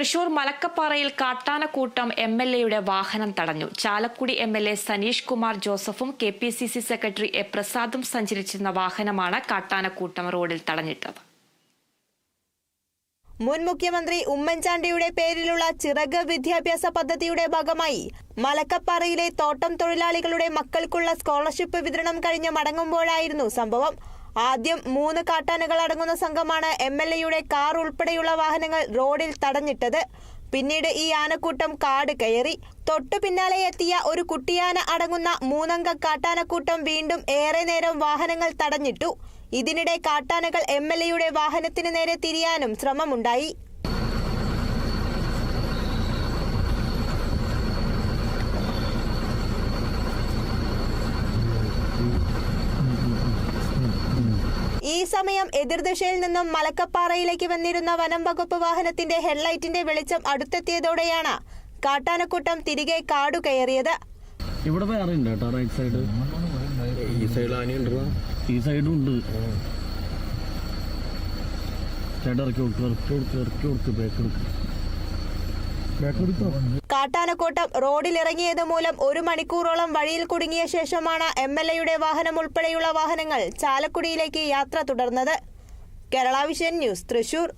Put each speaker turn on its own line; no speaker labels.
തൃശൂർ മലക്കപ്പാറയിൽ കാട്ടാനക്കൂട്ടം M L എയുടെ വാഹനം തടഞ്ഞു. Chalakudy M L A Saneesh Kumar ജോസഫും K P C C secretary A പ്രസാദും സഞ്ചരിച്ചിരുന്ന വാഹനമാണ് കാട്ടാനക്കൂട്ടം റോഡിൽ തടഞ്ഞിട്ടത്.
മുൻ മുഖ്യമന്ത്രി ഉമ്മൻചാണ്ടിയുടെ പേരിലുള്ള ചിറക് വിദ്യാഭ്യാസ പദ്ധതിയുടെ ഭാഗമായി മലക്കപ്പാറയിലെ തോട്ടം തൊഴിലാളികളുടെ മക്കൾക്കുള്ള സ്കോളർഷിപ്പ് വിതരണം കഴിഞ്ഞ് മടങ്ങുമ്പോഴായിരുന്നു സംഭവം. ആദ്യം മൂന്ന് കാട്ടാനകൾ അടങ്ങുന്ന സംഘമാണ് എം എൽ എയുടെ കാർ ഉൾപ്പെടെയുള്ള വാഹനങ്ങൾ റോഡിൽ തടഞ്ഞിട്ടത്. പിന്നീട് ഈ ആനക്കൂട്ടം കാട് കയറി. തൊട്ടു പിന്നാലെ എത്തിയ ഒരു കുട്ടിയാന അടങ്ങുന്ന മൂന്നംഗ കാട്ടാനക്കൂട്ടം വീണ്ടും ഏറെ നേരം വാഹനങ്ങൾ തടഞ്ഞിട്ടു. ഇതിനിടെ കാട്ടാനകൾ എം വാഹനത്തിന് നേരെ തിരിയാനും ശ്രമമുണ്ടായി. ഈ സമയം എതിർദിശയിൽ നിന്നും മലക്കപ്പാറയിലേക്ക് വന്നിരുന്ന വനം വകുപ്പ് വാഹനത്തിന്റെ ഹെഡ്ലൈറ്റിന്റെ വെളിച്ചം അടുത്തെത്തിയതോടെയാണ് കാട്ടാനക്കൂട്ടം തിരികെ കാടു കയറിയത്.
ഇവിടെ കേട്ടോ റൈറ്റ് സൈഡ്
ഈ സൈഡിൽ ആനയുണ്ടോ
ഈ സൈഡും ഉണ്ട്. ചേട്ടാ ഇറക്കി കൊടുക്കുക ഇറക്കി കൊടുക്ക് ഇറക്കി ബാക്ക് എടുക്ക്. എടുത്തോ
കാട്ടാനക്കൂട്ടം റോഡിലിറങ്ങിയത് മൂലം ഒരു മണിക്കൂറോളം വഴിയിൽ കുടുങ്ങിയ ശേഷമാണ് എം എൽ എയുടെ വാഹനം ഉൾപ്പെടെയുള്ള വാഹനങ്ങൾ ചാലക്കുടിയിലേക്ക് യാത്ര തുടർന്നത്. Kerala vision news Thrissur.